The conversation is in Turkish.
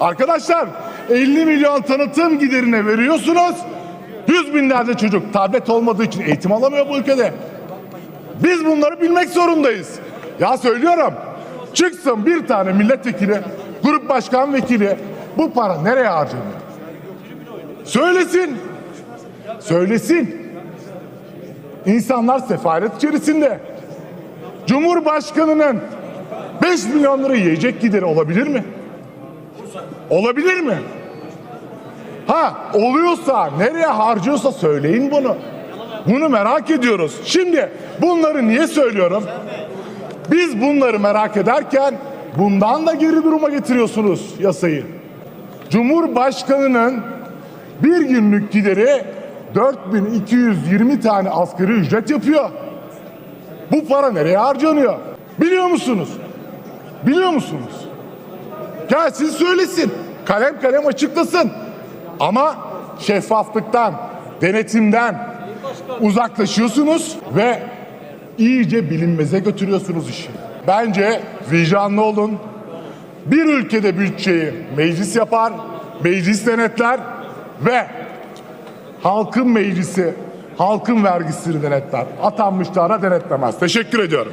Arkadaşlar 50 milyon tanıtım giderine veriyorsunuz. Yüz binlerce çocuk tablet olmadığı için eğitim alamıyor bu ülkede. Biz bunları bilmek zorundayız. Ya söylüyorum. Çıksın bir tane milletvekili, grup başkan vekili bu para nereye harcanıyor? Söylesin. Söylesin. İnsanlar sefalet içerisinde. Cumhurbaşkanının 5 milyon lira yiyecek gideri olabilir mi? Olabilir mi? Ha oluyorsa nereye harcıyorsa söyleyin bunu. Bunu merak ediyoruz. Şimdi bunları niye söylüyorum? Biz bunları merak ederken bundan da geri duruma getiriyorsunuz yasayı. Cumhurbaşkanının bir günlük gideri 4220 tane asgari ücret yapıyor. Bu para nereye harcanıyor? Biliyor musunuz? Biliyor musunuz? Gelsin söylesin. Kalem kalem açıklasın. Ama şeffaflıktan, denetimden uzaklaşıyorsunuz ve iyice bilinmeze götürüyorsunuz işi. Bence vicdanlı olun. Bir ülkede bütçeyi meclis yapar, meclis denetler ve halkın meclisi halkın vergisini denetler. Atanmışlara denetlemez. Teşekkür ediyorum.